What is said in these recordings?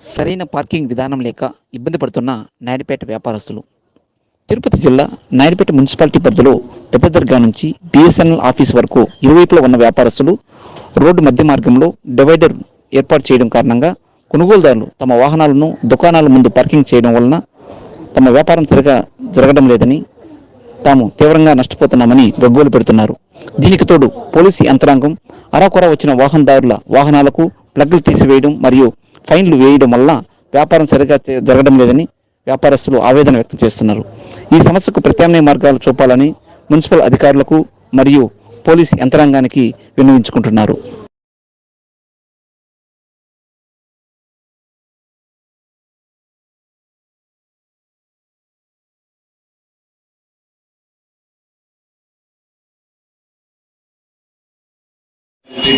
సరైన పార్కింగ్ విధానం లేక ఇబ్బంది పడుతున్న నాయుడుపేట వ్యాపారస్తులు. తిరుపతి జిల్లా నాయుడుపేట మున్సిపాలిటీ పరిధిలో పెద్ద దర్గా నుంచి బిఎస్ఎన్ఎల్ ఆఫీస్ వరకు ఇరువైపులా ఉన్న వ్యాపారస్తులు రోడ్డు మధ్య మార్గంలో డివైడర్ ఏర్పాటు చేయడం కారణంగా కొనుగోలుదారులు తమ వాహనాలను దుకాణాల ముందు పార్కింగ్ చేయడం వలన తమ వ్యాపారం సరిగా జరగడం లేదని తాము తీవ్రంగా నష్టపోతున్నామని గగ్గోలు పెడుతున్నారు. దీనికి తోడు పోలీసు యంత్రాంగం అరాకొర వచ్చిన వాహనదారుల వాహనాలకు ప్లగ్లు తీసివేయడం మరియు ఫైన్లు వేయడం వల్ల వ్యాపారం సరిగా జరగడం లేదని వ్యాపారస్తులు ఆవేదన వ్యక్తం చేస్తున్నారు. ఈ సమస్యకు ప్రత్యామ్నాయ మార్గాలు చూపాలని మున్సిపల్ అధికారులకు మరియు పోలీస్ యంత్రాంగానికి విన్నవించుకుంటున్నారు.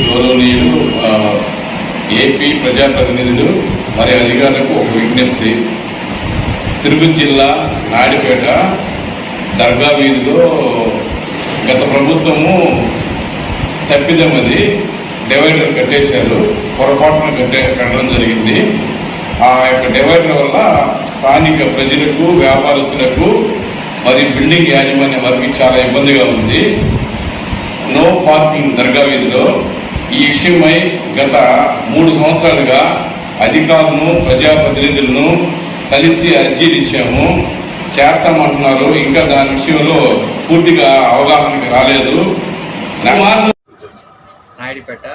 గౌరవనీయులు ఏపీ ప్రజాప్రతినిధులు మరి అధికారులకు ఒక విజ్ఞప్తి. తిరుపతి జిల్లా నాయుడుపేట దర్గా వీధిలో గత ప్రభుత్వము తప్పిదమది డివైడర్ కట్టేశారు. పొరపాటున కట్టే కట్టడం జరిగింది. ఆ యొక్క డివైడర్ వల్ల స్థానిక ప్రజలకు వ్యాపారస్తులకు మరి బిల్డింగ్ యాజమాన్యం వారికి చాలా ఇబ్బందిగా ఉంది. నో పార్కింగ్ దర్గా వీధిలో ఈ విషయమై గత మూడు సంవత్సరాలుగా అధికారులను ప్రజాప్రతినిధులను కలిసి అర్జీలు ఇచ్చాము చేస్తామంటున్నారు. ఇంకా దాని విషయంలో పూర్తిగా అవగాహనకి రాలేదు. నాయుడుపేట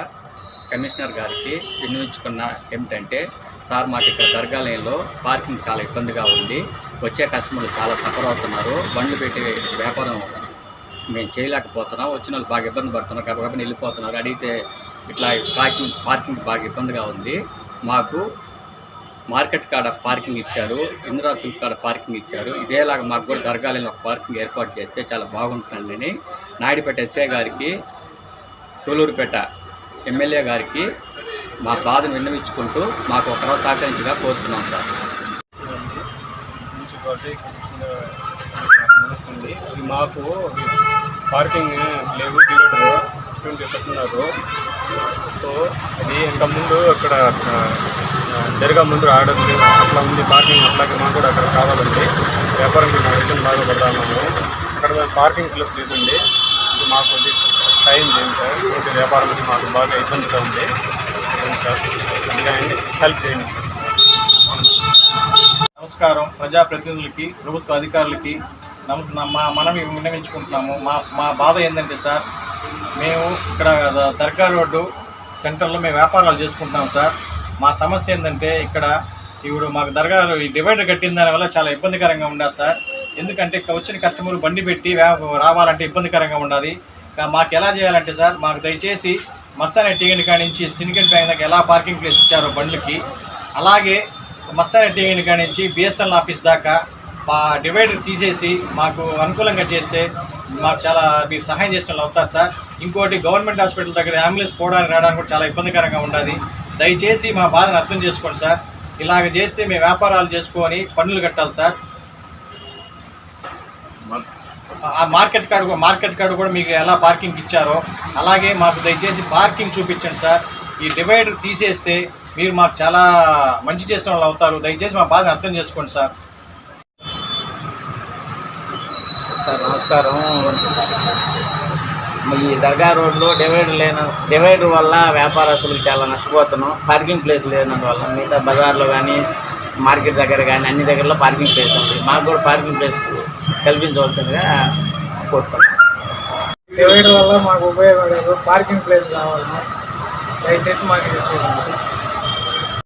కమిషనర్ గారికి విన్నవించుకున్న ఏమిటంటే సార్ మాకు ఇక్కడ దర్గాలయంలో పార్కింగ్ చాలా ఇబ్బందిగా ఉంది. వచ్చే కస్టమర్లు చాలా సఫర్ అవుతున్నారు. బండ్లు పెట్టి వ్యాపారం మేము చేయలేకపోతున్నాం. వచ్చిన వాళ్ళు బాగా ఇబ్బంది పడుతున్నారు. కాబట్టి వెళ్ళిపోతున్నారు. అడిగితే ఇట్లా పార్కింగ్ పార్కింగ్ బాగా ఇబ్బందిగా ఉంది. మాకు మార్కెట్ కాడ పార్కింగ్ ఇచ్చారు ఇందిరా సిల్క్ కాడ పార్కింగ్ ఇచ్చారు. ఇదేలాగా మాకు కూడా దర్గాలయంలో ఒక పార్కింగ్ ఏర్పాటు చేస్తే చాలా బాగుంటుందని నాయుడుపేట ఎస్ఏ గారికి సూలూరుపేట ఎమ్మెల్యే గారికి మా బాధను విన్నవించుకుంటూ మాకు ఒకరోజు సహకరించగా కోరుతున్నాం సార్. అది మాకు పార్కింగ్ లేవు డివైడర్ ట్వంటీ సో అది ఇంతకుముందు అక్కడ ఆ, ముందు ఆర్డర్ అట్లా ఉంది పార్కింగ్ అట్లాగే మాకు కూడా అక్కడ కావాలండి. వ్యాపారం మా వచ్చిన బాగా పడతాము అక్కడ పార్కింగ్ ప్లేస్ లేదండి ఇది మాకు అది టైం చేయండి సార్. ఇటువంటి వ్యాపారం మాకు బాగా ఇబ్బందిగా ఉంది. సార్? హెల్ప్ చేయండి. నమస్కారం. ప్రజాప్రతినిధులకి ప్రభుత్వ అధికారులకి నమ మా మనవి విన్నవించుకుంటున్నాము. మా మా బాధ ఏంటంటే సార్ మేము ఇక్కడ దర్గా రోడ్డు సెంటర్లో మేము వ్యాపారాలు చేసుకుంటున్నాం సార్. మా సమస్య ఏంటంటే ఇక్కడ ఇప్పుడు మాకు దర్గా ఈ డివైడర్ కట్టిన దానివల్ల చాలా ఇబ్బందికరంగా ఉండదు సార్? ఎందుకంటే ఇక్కడ వచ్చిన కస్టమర్ బండి పెట్టి రావాలంటే ఇబ్బందికరంగా ఉండదు మాకు ఎలా చేయాలంటే సార్ మాకు దయచేసి మస్తానే టీగండి కానించి నుంచి బ్యాంక్ దాకా ఎలా పార్కింగ్ ప్లేస్ ఇచ్చారో బండ్లకి అలాగే మస్తానే టీగండి కానించి నుంచి బిఎస్ఎన్ఎల్ ఆఫీస్ దాకా మా డివైడర్ తీసేసి మాకు అనుకూలంగా చేస్తే మాకు చాలా మీరు సహాయం చేసిన వాళ్ళు అవుతారు సార్. ఇంకోటి గవర్నమెంట్ హాస్పిటల్ దగ్గర అంబులెన్స్ పోవడానికి రావడానికి కూడా చాలా ఇబ్బందికరంగా ఉండదు. దయచేసి మా బాధను అర్థం చేసుకోండి సార్. ఇలాగ చేస్తే మేము వ్యాపారాలు చేసుకొని పన్నులు కట్టాలి సార్. ఆ మార్కెట్ కార్డు కూడా- మార్కెట్ కార్డు కూడా మీకు ఎలా పార్కింగ్ ఇచ్చారో అలాగే మాకు దయచేసి పార్కింగ్ చూపించండి సార్. ఈ డివైడర్ తీసేస్తే మీరు మాకు చాలా మంచి చేసిన వాళ్ళు అవుతారు. దయచేసి మా బాధను అర్థం చేసుకోండి సార్. సార్ నమస్కారం. ఈ దర్గా రోడ్లో డివైడర్ లేన డివైడర్ వల్ల వ్యాపారస్తులకు చాలా నష్టపోతున్నాం. పార్కింగ్ ప్లేస్ లేనందువల్ల మిగతా బజార్లో కానీ మార్కెట్ దగ్గర కానీ అన్ని దగ్గరలో పార్కింగ్ ప్లేస్ ఉంది. మాకు కూడా పార్కింగ్ ప్లేస్ కల్పించవలసిందిగా కోరుతున్నాం. డివైడర్ వల్ల మాకు ఉపయోగపడదు పార్కింగ్ ప్లేస్ కావాలి దయచేసి మాకు చూడండి